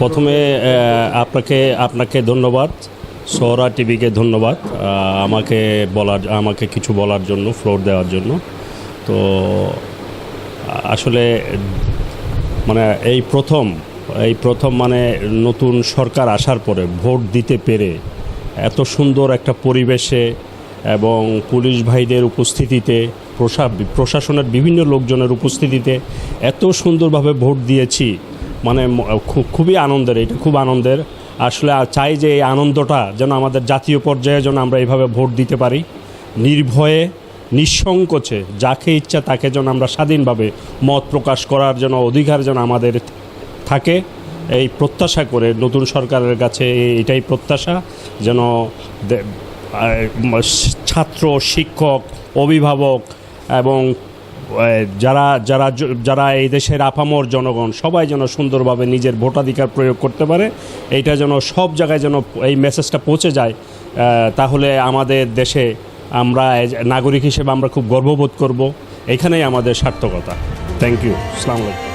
প্রথমে আপনাকে আপনাকে ধন্যবাদ। সোহরা টিভিকে ধন্যবাদ আমাকে বলার, আমাকে কিছু বলার জন্য ফ্লোর দেওয়ার জন্য। তো, আসলে মানে এই প্রথম এই প্রথম মানে নতুন সরকার আসার পরে, ভোট দিতে পেরে, এত সুন্দর একটা পরিবেশে এবং পুলিশ ভাইদের উপস্থিতিতে, প্রশা, প্রশাসনের বিভিন্ন লোকজনের উপস্থিতিতে, এত সুন্দরভাবে ভোট দিয়েছি। মানে খুবই আনন্দের, এটা খুব আনন্দের। আসলে চাই যে এই আনন্দটা যেন আমাদের জাতীয় পর্যায়ে যেন আমরা এইভাবে ভোট দিতে পারি। নির্ভয়ে, নিঃসংকোচে, যাকে ইচ্ছা তাকে যেন আমরা স্বাধীনভাবে মত প্রকাশ করার জন্য অধিকার যেন আমাদের থাকে, এই প্রত্যাশা করে নতুন সরকারের কাছে এটাই প্রত্যাশা। যেন ছাত্র, শিক্ষক, অভিভাবক এবং যারা যারা যারা এই দেশের আপামর জনগণ, সবাই যেন সুন্দরভাবে নিজের ভোটাধিকার প্রয়োগ করতে পারে, এইটা যেন সব জায়গায় যেন এই মেসেজটা পৌঁছে যায় তাহলে আমাদের দেশে আমরা নাগরিক হিসেবে আমরা খুব গর্ববোধ করব। এখানেই আমাদের সার্থকতা। থ্যাংক ইউ আলাইকুম